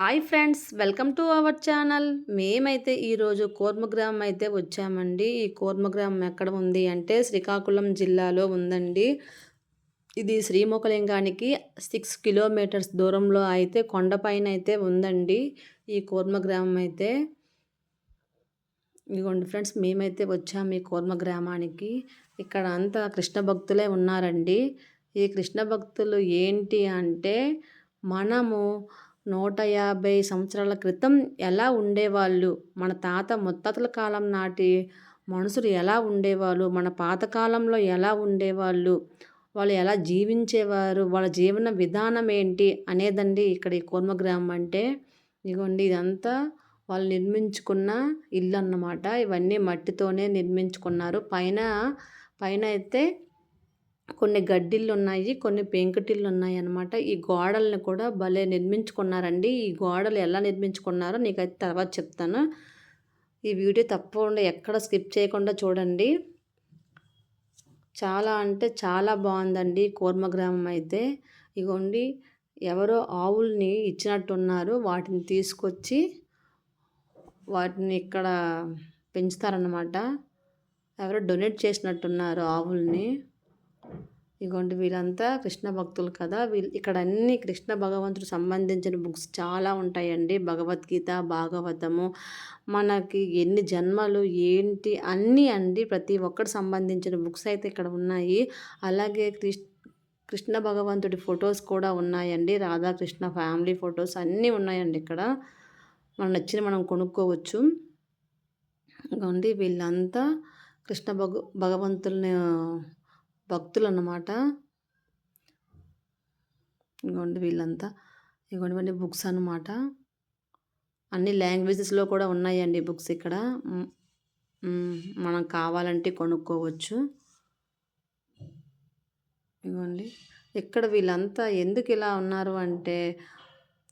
Hi friends welcome to our channel. మేమైతే ఈరోజు కోర్మగ్రామం అయితే వచ్చామండి. ఈ కోర్మగ్రామం ఎక్కడ ఉంది అంటే శ్రీకాకుళం జిల్లాలో ఉందండి. ఇది శ్రీముఖలింగానికి సిక్స్ కిలోమీటర్స్ దూరంలో అయితే కొండపైన అయితే ఉందండి ఈ కోర్మగ్రామం అయితే. ఇదిగోండి ఫ్రెండ్స్ మేమైతే వచ్చాము ఈ కోర్మ గ్రామానికి ఇక్కడ అంతా కృష్ణ భక్తులే ఉన్నారండి. ఈ కృష్ణ భక్తులు ఏంటి అంటే మనము నూట యాభై సంవత్సరాల క్రితం ఎలా ఉండేవాళ్ళు? మన తాత ముత్తాతల కాలం నాటి మనుషులు ఎలా ఉండేవాళ్ళు? మన పాతకాలంలో ఎలా ఉండేవాళ్ళు? వాళ్ళు ఎలా జీవించేవారు? వాళ్ళ జీవన విధానం ఏంటి? అనేదండి ఇక్కడ ఈ కూర్మగ్రామం అంటే. ఇదిగోండి ఇదంతా వాళ్ళు నిర్మించుకున్న ఇల్లు అన్నమాట ఇవన్నీ మట్టితోనే నిర్మించుకున్నారు. పైన పైన అయితే కొన్ని గడ్డిళ్ళు ఉన్నాయి కొన్ని పెంకుటిళ్ళు ఉన్నాయి అన్నమాట ఈ గోడల్ని కూడా భలే నిర్మించుకున్నారండి. ఈ గోడలు ఎలా నిర్మించుకున్నారో నీకైతే తర్వాత చెప్తాను. ఈ వీడియో తప్పకుండా ఎక్కడ స్కిప్ చేయకుండా చూడండి. చాలా అంటే చాలా బాగుందండి కూర్మగ్రామం అయితే. ఇగోండి ఎవరో ఆవుల్ని ఇచ్చినట్టున్నారు. వాటిని తీసుకొచ్చి వాటిని ఇక్కడ పెంచుతారన్నమాట. ఎవరో డొనేట్ చేసినట్టున్నారు ఆవుల్ని. ఇగోండి వీళ్ళంతా కృష్ణ భక్తులు కదా. వీళ్ళు ఇక్కడ అన్ని కృష్ణ భగవంతుడు సంబంధించిన బుక్స్ చాలా ఉంటాయండి. భగవద్గీత భాగవతము మనకి ఎన్ని జన్మలు ఏంటి అన్నీ అండి. ప్రతి ఒక్కటి సంబంధించిన బుక్స్ అయితే ఇక్కడ ఉన్నాయి. అలాగే కృష్ణ కృష్ణ భగవంతుడి ఫొటోస్ కూడా ఉన్నాయండి. రాధాకృష్ణ ఫ్యామిలీ ఫొటోస్ అన్నీ ఉన్నాయండి ఇక్కడ. మనం నచ్చిన మనం కొనుక్కోవచ్చు. ఇగోండి వీళ్ళంతా కృష్ణ భగ భగవంతుల్ని భక్తులు అన్నమాట ఇగోండి వీళ్ళంతా. ఇగోండి ఇవన్నీ బుక్స్ అనమాట అన్ని లాంగ్వేజెస్లో కూడా ఉన్నాయండి బుక్స్ ఇక్కడ. మనం కావాలంటే కొనుక్కోవచ్చు. ఇగోండి. ఇక్కడ వీళ్ళంతా ఎందుకు ఇలా ఉన్నారు అంటే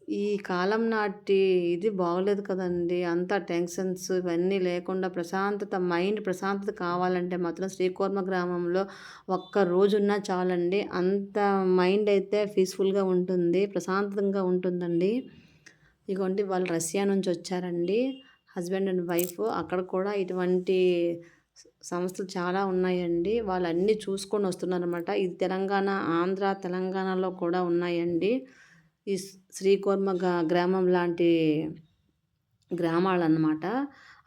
ఈ కాలం నాటి ఇది బాగలేదు కదండి అంత టెన్షన్స్ ఇవన్నీ లేకుండా ప్రశాంతత మైండ్ ప్రశాంతత కావాలంటే మాత్రం శ్రీకూర్మ గ్రామంలో ఒక్క రోజున్నా చాలండి. అంత మైండ్ అయితే పీస్‌ఫుల్‌గా ఉంటుంది. ప్రశాంతంగా ఉంటుందండి. ఇగోండి వాళ్ళు రష్యా నుంచి వచ్చారండి. Husband and wife. అక్కడ కూడా ఇటువంటి సంస్థలు చాలా ఉన్నాయండి. వాళ్ళు అన్నీ చూసుకొని వస్తున్నారనమాట. ఇది తెలంగాణ, ఆంధ్ర, తెలంగాణలో కూడా ఉన్నాయండి. ఈ శ్రీకోర్మ గ్రామం లాంటి గ్రామాలన్నమాట.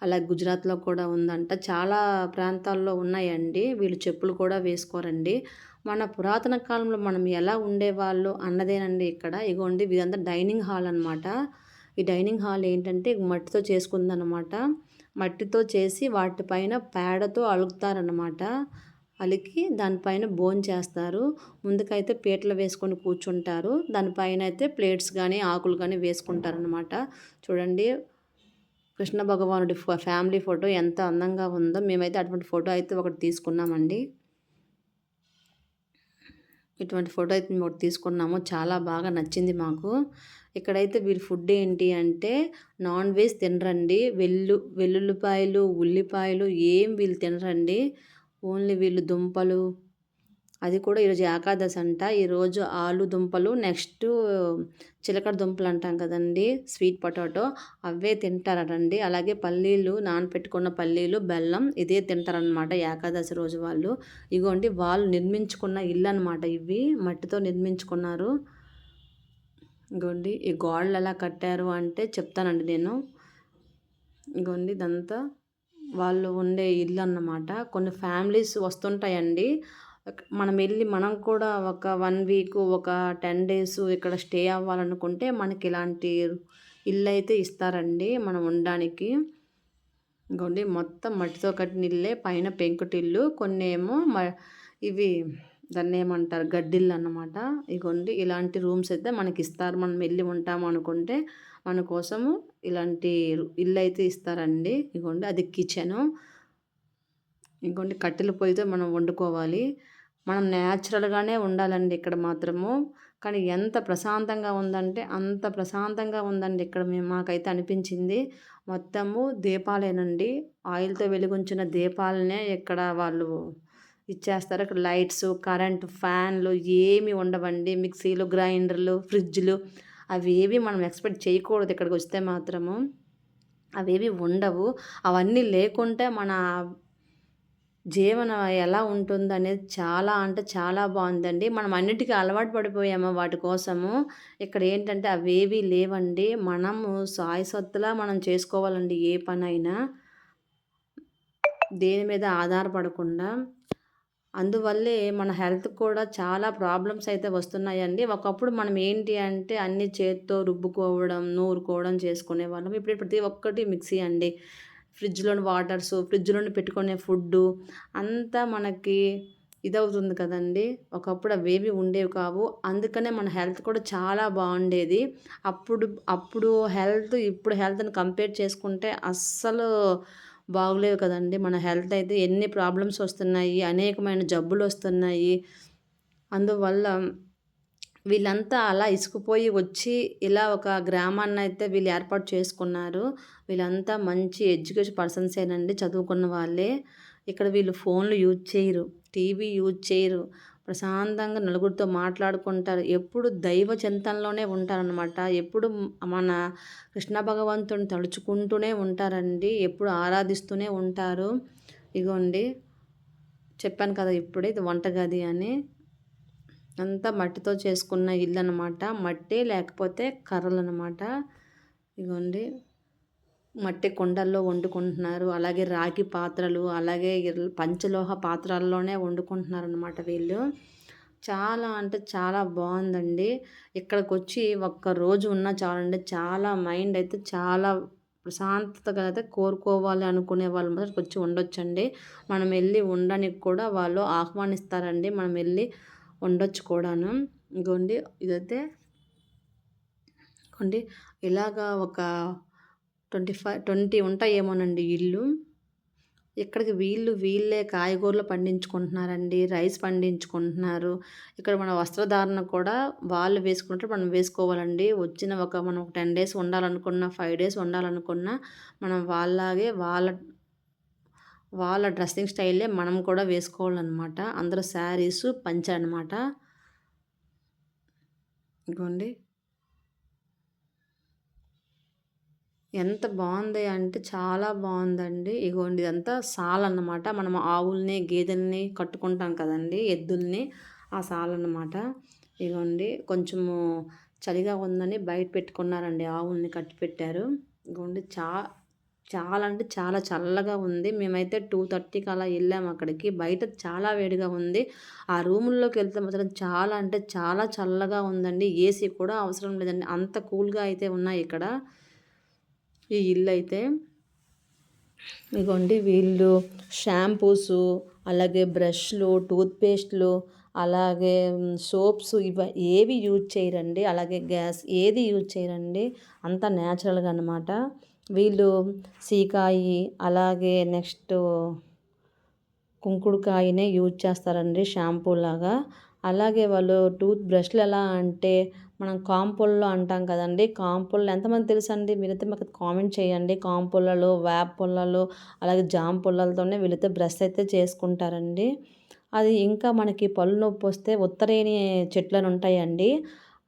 అలాగే గుజరాత్లో కూడా ఉందంట. చాలా ప్రాంతాల్లో ఉన్నాయండి. వీళ్ళు చెప్పులు కూడా వేసుకోరండి. మన పురాతన కాలంలో మనం ఎలా ఉండేవాళ్ళు అన్నదేనండి ఇక్కడ. ఇగోండి ఇదంతా డైనింగ్ హాల్ అనమాట ఈ డైనింగ్ హాల్ ఏంటంటే మట్టితో చేసుకుందనమాట మట్టితో చేసి వాటిపైన పేడతో అలుగుతారనమాట అలికి దానిపైన బోన్ చేస్తారు. ముందుకైతే పీటలు వేసుకొని కూర్చుంటారు. దానిపైన అయితే ప్లేట్స్ కానీ ఆకులు కానీ వేసుకుంటారనమాట చూడండి. కృష్ణ భగవానుడి ఫ్యామిలీ ఫోటో ఎంత అందంగా ఉందో మేమైతే అటువంటి ఫోటో అయితే ఒకటి తీసుకున్నామండి. ఇటువంటి ఫోటో అయితే మేము ఒకటి తీసుకున్నాము. చాలా బాగా నచ్చింది మాకు. ఇక్కడైతే వీరి ఫుడ్ ఏంటి అంటే నాన్ వెజ్ తినరండి. వెల్లు వెల్లుల్లిపాయలు ఉల్లిపాయలు ఏం వీళ్ళు తినరండి. ఓన్లీ వీళ్ళు దుంపలు. అది కూడా ఈరోజు ఏకాదశి అంట ఈరోజు ఆలు దుంపలు నెక్స్ట్ చిలకడ దుంపలు అంటాం కదండి స్వీట్ పొటాటో. అవే తింటారటండి. అలాగే పల్లీలు నానపెట్టుకున్న పల్లీలు బెల్లం ఇదే తింటారనమాట ఏకాదశి రోజు వాళ్ళు. ఇగోండి వాళ్ళు నిర్మించుకున్న ఇల్లు అనమాట ఇవి మట్టితో నిర్మించుకున్నారు. ఇగోండి ఈ గోడలు ఎలా కట్టారు అంటే చెప్తానండి నేను. ఇగోండి ఇదంతా వాళ్ళు ఉండే ఇల్లు అన్నమాట కొన్ని ఫ్యామిలీస్ వస్తుంటాయండి. మనం వెళ్ళి మనం కూడా ఒక వన్ వీక్ ఒక టెన్ డేస్ ఇక్కడ స్టే అవ్వాలనుకుంటే మనకి ఇలాంటి ఇల్లు అయితే ఇస్తారండి మనం ఉండడానికి. ఇంకోండి మొత్తం మట్టితో కట్టిన ఇల్లే పైన పెంకుటిల్లు కొన్ని ఏమో మ ఇవి దాన్ని ఏమంటారు గడ్డిల్లు అన్నమాట ఇగోండి ఇలాంటి రూమ్స్ అయితే మనకి ఇస్తారు మనం వెళ్ళి ఉంటాము అనుకుంటే మన కోసము ఇలాంటి ఇల్లు అయితే ఇస్తారండి. ఇదిగోండి అది కిచెను. ఇంకోండి కట్టెల పొయ్యితో మనం వండుకోవాలి. మనం న్యాచురల్గానే ఉండాలండి ఇక్కడ మాత్రము. కానీ ఎంత ప్రశాంతంగా ఉందంటే అంత ప్రశాంతంగా ఉందండి ఇక్కడ మేము మాకైతే అనిపించింది. మొత్తము దీపాలేనండి. ఆయిల్తో వెలిగించిన దీపాలనే ఇక్కడ వాళ్ళు ఇచ్చేస్తారు. ఇక్కడ లైట్స్ కరెంటు ఫ్యాన్లు ఏమి ఉండవండి. మిక్సీలు గ్రైండర్లు ఫ్రిడ్జ్లు అవేవి మనం ఎక్స్పెక్ట్ చేయకూడదు ఇక్కడికి వస్తే మాత్రము. అవేవి ఉండవు. అవన్నీ లేకుంటే మన జీవనం ఎలా ఉంటుంది అనేది చాలా అంటే చాలా బాగుందండి. మనం అన్నిటికీ అలవాటు పడిపోయాము వాటి కోసము. ఇక్కడ ఏంటంటే అవేవి లేవండి. మనము సాయసత్తులా మనం చేసుకోవాలండి ఏ పనైనా. దేని మీద ఆధారపడకుండా. అందువల్లే మన హెల్త్ కూడా చాలా ప్రాబ్లమ్స్ అయితే వస్తున్నాయండి. ఒకప్పుడు మనం ఏంటి అంటే అన్ని చేత్తో రుబ్బుకోవడం నూరుకోవడం చేసుకునే వాళ్ళం. ఇప్పుడు ప్రతి ఒక్కటి మిక్సీ అండి. ఫ్రిడ్జ్లోని వాటర్స్ ఫ్రిడ్జ్లోని పెట్టుకునే ఫుడ్డు అంతా మనకి ఇదవుతుంది కదండి. ఒకప్పుడు అవేవి ఉండేవి కావు. అందుకనే మన హెల్త్ కూడా చాలా బాగుండేది. అప్పుడు అప్పుడు హెల్త్ ఇప్పుడు హెల్త్ని కంపేర్ చేసుకుంటే అస్సలు బాగలేవు కదండి. మన హెల్త్ అయితే ఎన్ని ప్రాబ్లమ్స్ వస్తున్నాయి అనేకమైన జబ్బులు వస్తున్నాయి. అందువల్ల వీళ్ళంతా అలా ఇసుకుపోయి వచ్చి ఇలా ఒక గ్రామాన్ని అయితే వీళ్ళు ఏర్పాటు చేసుకున్నారు. వీళ్ళంతా మంచి ఎడ్యుకేషన్ పర్సన్సేనండి చదువుకున్న వాళ్ళే. ఇక్కడ వీళ్ళు ఫోన్లు యూజ్ చేయరు టీవీ యూజ్ చేయరు. ప్రశాంతంగా నలుగురితో మాట్లాడుకుంటారు. ఎప్పుడు దైవ చింతనలోనే ఉంటారనమాట ఎప్పుడు మన కృష్ణ భగవంతుని తలుచుకుంటూనే ఉంటారండి. ఎప్పుడు ఆరాధిస్తూనే ఉంటారు. ఇగోండి చెప్పాను కదా ఇప్పుడే ఇది వంటగది అని. అంతా మట్టితో చేసుకున్న ఇల్లు అనమాట మట్టి లేకపోతే కర్రలు అనమాట ఇగోండి. మట్టి కొండల్లో వండుకుంటున్నారు. అలాగే రాగి పాత్రలు అలాగే పంచలోహ పాత్రల్లోనే వండుకుంటున్నారు అనమాట వీళ్ళు. చాలా అంటే చాలా బాగుందండి. ఇక్కడికి వచ్చి ఒక్క రోజు ఉన్నా చాలండి. చాలా మైండ్ అయితే చాలా ప్రశాంతతగా అయితే కోరుకోవాలి అనుకునే వాళ్ళు మాత్రం వచ్చి ఉండొచ్చండి. మనం వెళ్ళి ఉండడానికి కూడా వాళ్ళు ఆహ్వానిస్తారండి. మనం వెళ్ళి ఉండొచ్చు కూడాను. ఇంకోండి ఇదైతే ఇలాగా ఒక ట్వంటీ ఫైవ్ ట్వంటీ ఉంటాయేమోనండి ఇల్లు. ఇక్కడికి వీళ్ళు వీళ్ళే కాయగూరలు పండించుకుంటున్నారండి రైస్ పండించుకుంటున్నారు. ఇక్కడ మన వస్త్రధారణ కూడా వాళ్ళు వేసుకున్నట్టు మనం వేసుకోవాలండి. వచ్చిన ఒక మనం ఒక టెన్ డేస్ ఉండాలనుకున్న ఫైవ్ డేస్ ఉండాలనుకున్నా మనం వాళ్ళలాగే వాళ్ళ వాళ్ళ డ్రెస్సింగ్ స్టైలే మనం కూడా వేసుకోవాలన్నమాట. అందరూ శారీస్ పంచ అనమాట ఇంకోండి ఎంత బాగుంది అంటే చాలా బాగుందండి. ఇగోండి ఇదంతా సాల్ అన్నమాట మనం ఆవుల్ని గేదెల్ని కట్టుకుంటాం కదండి ఎద్దుల్ని ఆ సాల్ అన్నమాట ఇగోండి కొంచెము చలిగా ఉందని బయట పెట్టుకున్నారండి ఆవుల్ని కట్టి పెట్టారు. ఇగోండి చా చాలా అంటే చాలా చల్లగా ఉంది. మేమైతే టూ థర్టీకి అలా వెళ్ళాము అక్కడికి. బయట చాలా వేడిగా ఉంది. ఆ రూముల్లోకి వెళ్తే మాత్రం చాలా అంటే చాలా చల్లగా ఉందండి. ఏసీ కూడా అవసరం లేదండి. అంత కూల్గా అయితే ఉన్నాయి ఇక్కడ. ఈ ఇల్లు అయితే ఇగోండి వీళ్ళు షాంపూసు అలాగే బ్రష్లు టూత్పేస్ట్లు అలాగే సోప్స్ ఇవ ఏవి యూజ్ చేయరండి అలాగే గ్యాస్ ఏది యూజ్ చేయరండి అంతా న్యాచురల్గా అనమాట వీళ్ళు సీకాయి అలాగే నెక్స్ట్ కుంకుడుకాయనే యూజ్ చేస్తారండి షాంపూ లాగా అలాగే వాళ్ళు టూత్ బ్రష్లు ఎలా అంటే మనం కాంపుల్లో అంటాం కదండి. కాంపుల్లో ఎంతమంది తెలుసు అండి మీరైతే మాకు కామెంట్ చేయండి. కాంపుల్లలో వేప పుల్లలు అలాగే జామ పుల్లలతోనే వీళ్ళైతే బ్రష్ అయితే చేసుకుంటారండి. అది ఇంకా మనకి పళ్ళు నొప్పి వస్తే ఉత్తరేణి చెట్లను ఉంటాయండి.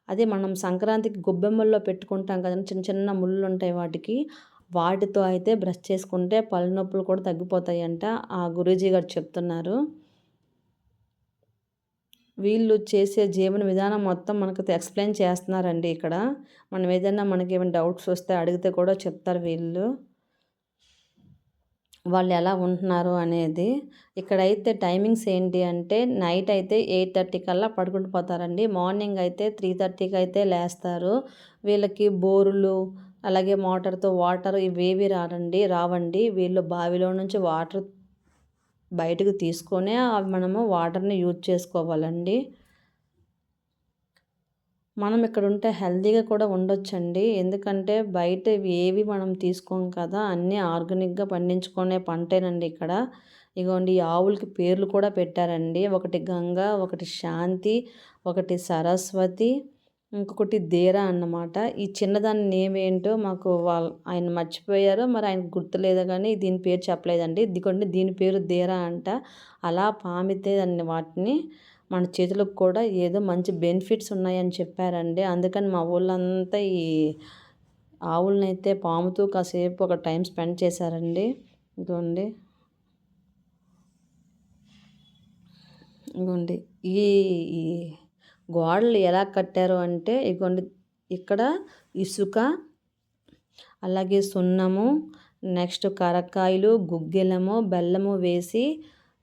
అదే మనం సంక్రాంతికి గొబ్బెమ్మల్లో పెట్టుకుంటాం కదండి. చిన్న చిన్న ముళ్ళు ఉంటాయి వాటికి. వాటితో అయితే బ్రష్ చేసుకుంటే పళ్ళు నొప్పులు కూడా తగ్గిపోతాయంట. ఆ గురూజీ గారు చెప్తున్నారు. వీళ్ళు చేసే జీవన విధానం మొత్తం మనకు ఎక్స్ప్లెయిన్ చేస్తున్నారండి ఇక్కడ. మనం ఏదైనా మనకి ఏమైనా డౌట్స్ వస్తే అడిగితే కూడా చెప్తారు వీళ్ళు. వాళ్ళు ఎలా ఉంటున్నారు అనేది. ఇక్కడైతే టైమింగ్స్ ఏంటి అంటే నైట్ అయితే ఎయిట్ థర్టీ కల్లా పడుకుంటూ పోతారండి. మార్నింగ్ అయితే త్రీ థర్టీకి అయితే లేస్తారు. వీళ్ళకి బోరులు అలాగే మోటార్తో వాటర్ ఇవేవి రారండి రావండి. వీళ్ళు బావిలో నుంచి వాటర్ బయటకు తీసుకొనే అవి మనము వాటర్ని యూజ్ చేసుకోవాలండి. మనం ఇక్కడ ఉంటే హెల్తీగా కూడా ఉండొచ్చండి. ఎందుకంటే బయట ఏవి మనం తీసుకోం కదా అన్నీ ఆర్గానిక్గా పండించుకునే పంటేనండి ఇక్కడ. ఇగోండి ఆవులకి పేర్లు కూడా పెట్టారండి. ఒకటి గంగ ఒకటి శాంతి ఒకటి సరస్వతి ఇంకొకటి దేరా అన్నమాట. ఈ చిన్నదాని నేమ్ ఏంటో మాకు వాళ్ళ ఆయన మర్చిపోయారు మరి ఆయన గుర్తులేదు కానీ దీని పేరు చెప్పలేదండి. ఇదిగోండి దీని పేరు దేరా అంట. అలా పామితే దాన్ని వాటిని మన చేతులకు కూడా ఏదో మంచి బెనిఫిట్స్ ఉన్నాయని చెప్పారండి. అందుకని మా ఊళ్ళంతా ఈ ఆవులనైతే పాముతూ కాసేపు ఒక టైం స్పెండ్ చేశారండి. ఇదిగోండి. ఇదిగోండి. ఈ గోడలు ఎలా కట్టారు అంటే ఇగోండి ఇక్కడ ఇసుక అలాగే సున్నము నెక్స్ట్ కరక్కాయలు గుగ్గిలము బెల్లము వేసి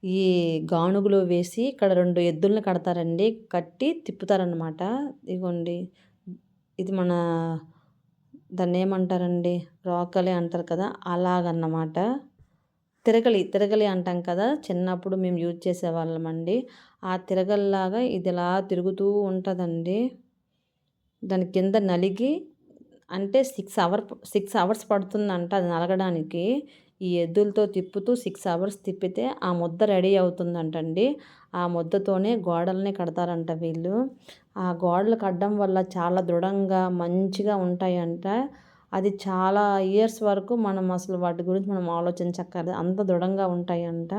ఈ గానుగులో వేసి ఇక్కడ రెండు ఎద్దులను కడతారండి. కట్టి తిప్పుతారనమాట ఇదిగోండి ఇది మన దాన్ని ఏమంటారండి రోకలి అంటారు కదా అలాగన్నమాట. తిరగలి తిరగలి అంటాం కదా! చిన్నప్పుడు మేము యూజ్ చేసేవాళ్ళమండి. ఆ తిరగల్లాగా ఇది ఇలా తిరుగుతూ ఉంటుందండి. దాని కింద నలిగి అంటే సిక్స్ అవర్ సిక్స్ అవర్స్ పడుతుందంట అది నలగడానికి. ఈ ఎద్దులతో తిప్పుతూ సిక్స్ అవర్స్ తిప్పితే ఆ ముద్ద రెడీ అవుతుందంటండి. ఆ ముద్దతోనే గోడల్ని కడతారంట వీళ్ళు. ఆ గోడలు కట్టడం వల్ల చాలా దృఢంగా మంచిగా ఉంటాయంట. అది చాలా ఇయర్స్ వరకు మనం అసలు వాటి గురించి మనం ఆలోచించక్కర్లేదు. అంత దృఢంగా ఉంటాయంట.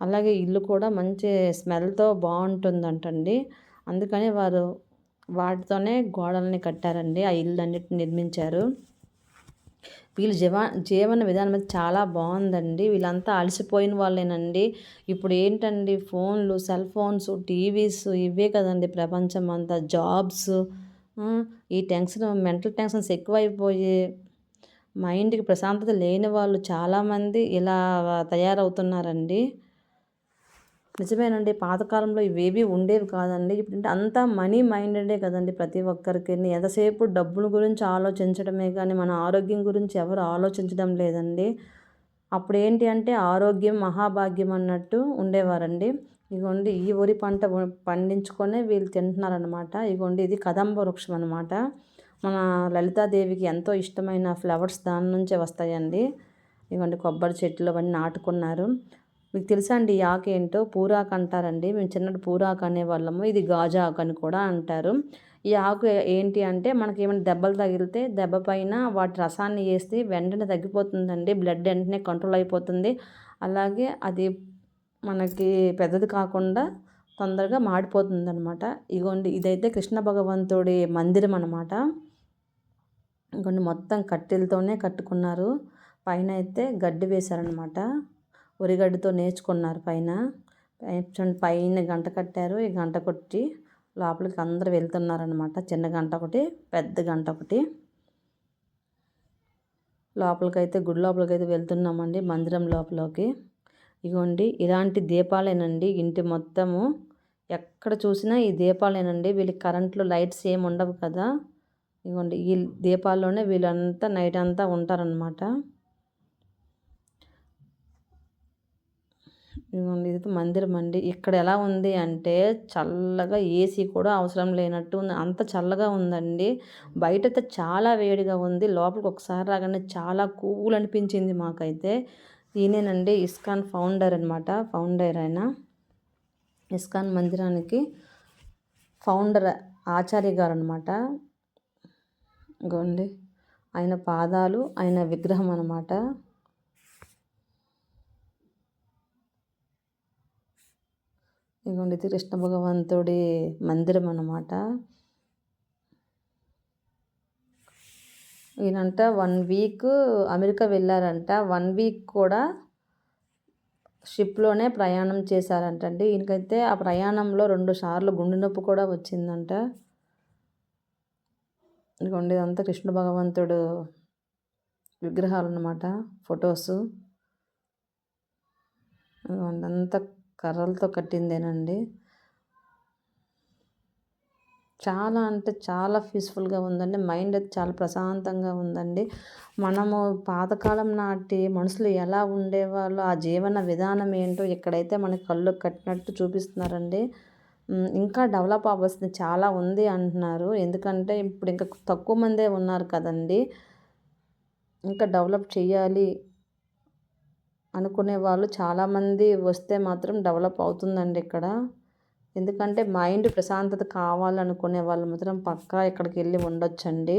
అలాగే ఇల్లు కూడా మంచి స్మెల్తో బాగుంటుందంటండి. అందుకని వారు వాటితోనే గోడల్ని కట్టారండి. ఆ ఇల్లు అన్నిటిని నిర్మించారు. వీళ్ళ జీవ జీవన విధానం అయితే చాలా బాగుందండి. వీళ్ళంతా అలసిపోయిన వాళ్ళేనండి. ఇప్పుడు ఏంటండి ఫోన్లు సెల్ ఫోన్స్ టీవీస్ ఇవే కదండి ప్రపంచం అంతా జాబ్స్ ఈ టెన్షన్ మెంటల్ టెన్షన్స్ ఎక్కువైపోయి మైండ్కి ప్రశాంతత లేని వాళ్ళు చాలామంది ఇలా తయారవుతున్నారండి. నిజమేనండి పాతకాలంలో ఇవేవి ఉండేవి కాదండి. ఇప్పుడు అంతా మనీ మైండెడే కదండి ప్రతి ఒక్కరికి. ఎంతసేపు డబ్బుల గురించి ఆలోచించడమే కానీ మన ఆరోగ్యం గురించి ఎవరు ఆలోచించడం లేదండి. అప్పుడు ఏంటి అంటే ఆరోగ్యం మహాభాగ్యం అన్నట్టు ఉండేవారండి. ఇగోండి ఈ వరి పంట పండించుకొనే వీళ్ళు తింటున్నారనమాట ఇగోండి ఇది కదంబ వృక్షం అనమాట మన లలితాదేవికి ఎంతో ఇష్టమైన ఫ్లవర్స్ దాని నుంచే వస్తాయండి. ఇగోండి కొబ్బరి చెట్లు అవన్నీ నాటుకున్నారు. మీకు తెలుసా అండి ఈ ఆకు ఏంటో? పూరాకు అంటారండి. మేము చిన్నప్పుడు పూరాకు అనేవాళ్ళము. ఇది గాజా ఆకు అని కూడా అంటారు. ఈ ఆకు ఏంటి అంటే మనకి ఏమైనా దెబ్బలు తగిలితే దెబ్బ పైన వాటి రసాన్ని వేస్తే వెంటనే తగ్గిపోతుందండి. బ్లడ్ వెంటనే కంట్రోల్ అయిపోతుంది. అలాగే అది మనకి పెద్దది కాకుండా తొందరగా మాడిపోతుంది అనమాట ఇగోండి ఇదైతే కృష్ణ భగవంతుడి మందిరం అనమాట ఇంకొన్ని మొత్తం కట్టెలతోనే కట్టుకున్నారు. పైన అయితే గడ్డి వేశారనమాట ఉరిగడ్డితో నేర్చుకున్నారు పైన. పైన గంట కట్టారు. ఈ గంట కొట్టి లోపలికి అందరు వెళ్తున్నారనమాట చిన్న గంట ఒకటి పెద్ద గంట ఒకటి. లోపలికైతే గుడి లోపలికైతే వెళ్తున్నామండి మందిరం లోపలికి. ఇగోండి ఇలాంటి దీపాలేనండి. ఇంటి మొత్తము ఎక్కడ చూసినా ఈ దీపాలేనండి. వీళ్ళకి కరెంట్లు లైట్స్ ఏమి ఉండవు కదా. ఇగోండి ఈ దీపాల్లోనే వీళ్ళంతా నైట్ అంతా ఉంటారనమాట ఇది మందిరం అండి. ఇక్కడ ఎలా ఉంది అంటే చల్లగా ఏసీ కూడా అవసరం లేనట్టు ఉంది. అంత చల్లగా ఉందండి. బయట చాలా వేడిగా ఉంది. లోపలికి ఒకసారి రాగానే చాలా కూల్ అనిపించింది మాకైతే. ఈయనేనండి ఇస్కాన్ ఫౌండర్ అనమాట ఫౌండర్ ఆయన. ఇస్కాన్ మందిరానికి ఫౌండర్ ఆచార్య గారు అనమాట గోండి ఆయన పాదాలు ఆయన విగ్రహం అనమాట ఇదిగోండి ఇది కృష్ణ భగవంతుడి మందిరం అన్నమాట. ఈయనంట వన్ వీక్ అమెరికా వెళ్ళారంట. వన్ వీక్ కూడా షిప్లోనే ప్రయాణం చేశారంటండి ఈయనకైతే ఆ ప్రయాణంలో రెండు సార్లు గుండె నొప్పి కూడా వచ్చిందంట. ఇదిగోండి ఇదంతా కృష్ణ భగవంతుడు విగ్రహాలు అన్నమాట ఫొటోస్ అంతా కర్రలతో కట్టిందేనండి. చాలా అంటే చాలా పీస్ఫుల్గా ఉందండి. మైండ్ అయితే చాలా ప్రశాంతంగా ఉందండి. మనము పాతకాలం నాటి మనుషులు ఎలా ఉండేవాళ్ళు ఆ జీవన విధానం ఏంటో ఇక్కడైతే మనకి కళ్ళు కట్టినట్టు చూపిస్తున్నారండి. ఇంకా డెవలప్ అవ్వాల్సింది చాలా ఉంది అంటున్నారు. ఎందుకంటే ఇప్పుడు ఇంకా తక్కువ మందే ఉన్నారు కదండి. ఇంకా డెవలప్ చేయాలి అనుకునే వాళ్ళు చాలామంది వస్తే మాత్రం డెవలప్ అవుతుందండి ఇక్కడ. ఎందుకంటే మైండ్ ప్రశాంతత కావాలనుకునే వాళ్ళు మాత్రం పక్కా ఇక్కడికి వెళ్ళి ఉండొచ్చండి.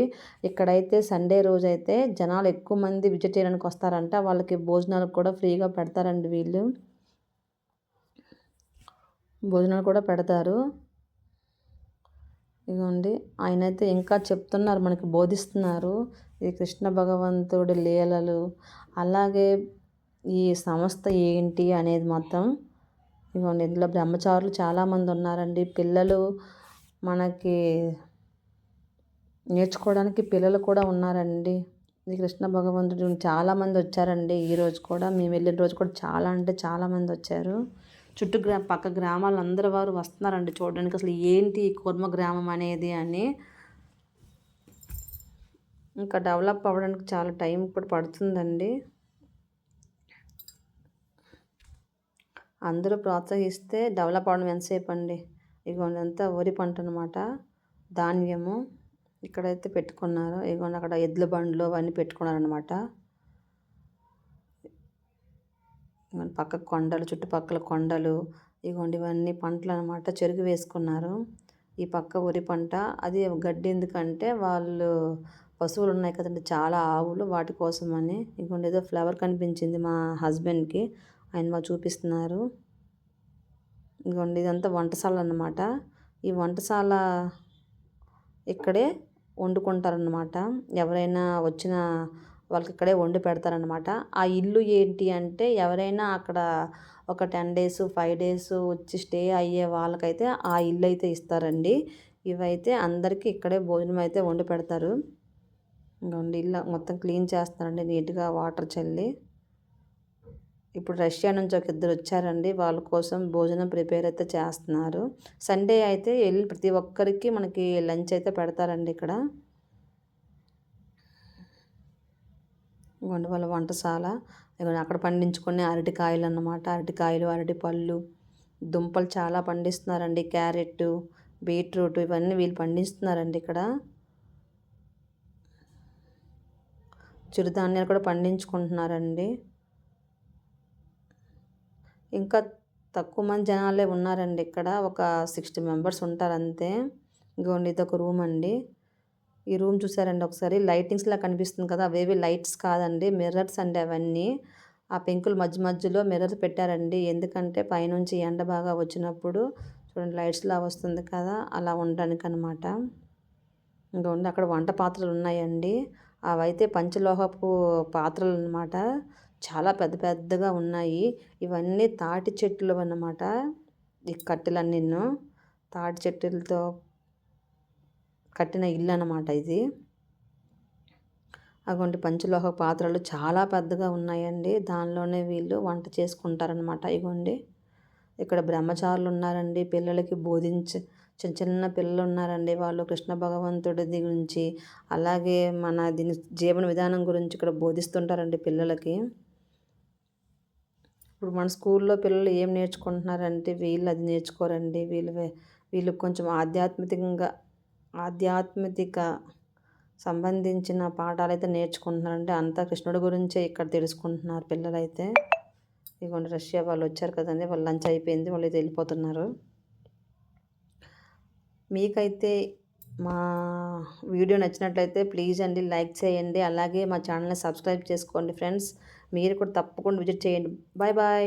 ఇక్కడైతే సండే రోజు అయితే జనాలు ఎక్కువ మంది వెజిటేరియన్కి వస్తారంట. వాళ్ళకి భోజనాలు కూడా ఫ్రీగా పెడతారండి వీళ్ళు. భోజనాలు కూడా పెడతారు. ఇదిగోండి ఆయన అయితే ఇంకా చెప్తున్నారు మనకి బోధిస్తున్నారు. ఈ కృష్ణ భగవంతుడి లీలలు. అలాగే ఈ సంస్థ ఏంటి అనేది మొత్తం ఇదిగోండి ఇందులో బ్రహ్మచారులు చాలామంది ఉన్నారండి. పిల్లలు మనకి నేర్చుకోవడానికి పిల్లలు కూడా ఉన్నారండి. ఈ కృష్ణ భగవంతుడు చాలామంది వచ్చారండి. ఈరోజు కూడా మేము వెళ్ళిన రోజు కూడా చాలా అంటే చాలామంది వచ్చారు. చుట్టూ గ్రా పక్క గ్రామాలు అందరి వారు వస్తున్నారండి చూడడానికి. అసలు ఏంటి ఈ కుర్మ గ్రామం అనేది అని. ఇంకా డెవలప్ అవ్వడానికి చాలా టైం కూడా పడుతుందండి. అందరూ ప్రోత్సహిస్తే డెవలప్ అవడం ఎంతసేపు అండి ఇదిగోండి అంతా వరి పంట అనమాట ధాన్యము ఇక్కడైతే పెట్టుకున్నారు. ఇదిగోండి అక్కడ ఎద్ల బండ్లు అవన్నీ పెట్టుకున్నారనమాట. పక్క కొండలు చుట్టుపక్కల కొండలు ఇగోండి ఇవన్నీ పంటలు అనమాట చెరుకు వేసుకున్నారు. ఈ పక్క వరి పంట అది గడ్డి ఎందుకంటే వాళ్ళు పశువులు ఉన్నాయి కదండి చాలా ఆవులు వాటి కోసం అని ఇగోండి ఏదో ఫ్లవర్ కనిపించింది మా హస్బెండ్కి. ఆయన మా చూపిస్తున్నారు. ఇదిగోండి ఇదంతా వంటశాల అన్నమాట. ఈ వంటశాల ఇక్కడే వండుకుంటారనమాట ఎవరైనా వచ్చిన వాళ్ళకి ఇక్కడే వండి పెడతారనమాట ఆ ఇల్లు ఏంటి అంటే ఎవరైనా అక్కడ ఒక టెన్ డేస్ ఫైవ్ డేస్ వచ్చి స్టే అయ్యే వాళ్ళకైతే ఆ ఇల్లు అయితే ఇస్తారండి. ఇవైతే అందరికీ ఇక్కడే భోజనం అయితే వండి పెడతారు. ఇంకోండి ఇల్లు మొత్తం క్లీన్ చేస్తారండి నీట్గా వాటర్ చల్లి. ఇప్పుడు రష్యా నుంచి ఒక ఇద్దరు వచ్చారండి. వాళ్ళ కోసం భోజనం ప్రిపేర్ అయితే చేస్తున్నారు. సండే అయితే వెళ్ళి ప్రతి ఒక్కరికి మనకి లంచ్ అయితే పెడతారండి ఇక్కడ. ఇవ్వండి వాళ్ళ వంటశాల. ఇవ్వండి అక్కడ పండించుకునే అరటికాయలు అన్నమాట అరటికాయలు అరటి పళ్ళు దుంపలు చాలా పండిస్తున్నారండి. క్యారెట్ బీట్రూట్ ఇవన్నీ వీళ్ళు పండిస్తున్నారండి ఇక్కడ. చిరుధాన్యాలు కూడా పండించుకుంటున్నారండి. ఇంకా తక్కువ మంది జనాలే ఉన్నారండి ఇక్కడ. ఒక సిక్స్టీ మెంబర్స్ ఉంటారు అంతే. ఇంకోండి ఇది ఒక రూమ్ అండి. ఈ రూమ్ చూసారండి ఒకసారి. లైటింగ్స్లా కనిపిస్తుంది కదా అవేవి లైట్స్ కాదండి మిర్రర్స్ అండి అవన్నీ. ఆ పెంకుల మధ్య మధ్యలో మిర్రర్స్ పెట్టారండి. ఎందుకంటే పైనుంచి ఎండ బాగా వచ్చినప్పుడు చూడండి లైట్స్లా వస్తుంది కదా అలా ఉండడానికి అనమాట ఇంకోండి అక్కడ వంట పాత్రలు ఉన్నాయండి. అవైతే పంచలోహపు పాత్రలు అనమాట చాలా పెద్ద పెద్దగా ఉన్నాయి. ఇవన్నీ తాటి చెట్లు అన్నమాట ఈ కట్టెలన్నీ తాటి చెట్టులతో కట్టిన ఇల్లు అన్నమాట ఇది. అటువంటి పంచలోహ పాత్రలు చాలా పెద్దగా ఉన్నాయండి. దానిలోనే వీళ్ళు వంట చేసుకుంటారనమాట ఇగోండి ఇక్కడ బ్రహ్మచారులు ఉన్నారండి పిల్లలకి బోధించ చిన్న చిన్న పిల్లలు ఉన్నారండి వాళ్ళు. కృష్ణ భగవంతుడి గురించి అలాగే మన దీని జీవన విధానం గురించి ఇక్కడ బోధిస్తుంటారండి పిల్లలకి. ఇప్పుడు మన స్కూల్లో పిల్లలు ఏం నేర్చుకుంటున్నారంటే వీళ్ళు అది నేర్చుకోరండి వీళ్ళు వీళ్ళు కొంచెం ఆధ్యాత్మికంగా ఆధ్యాత్మిక సంబంధించిన పాఠాలు అయితే నేర్చుకుంటున్నారంటే అంతా కృష్ణుడి గురించే ఇక్కడ తెలుసుకుంటున్నారు పిల్లలైతే. ఇదిగోండి రష్యా వాళ్ళు వచ్చారు కదండి వాళ్ళు లంచ్ అయిపోయింది వాళ్ళు అయితే వెళ్ళిపోతున్నారు. మీకైతే మా వీడియో నచ్చినట్లయితే ప్లీజ్ అండి లైక్ చేయండి అలాగే మా ఛానల్ని సబ్స్క్రైబ్ చేసుకోండి ఫ్రెండ్స్. మీరు కూడా తప్పకుండా విజిట్ చేయండి. Bye bye.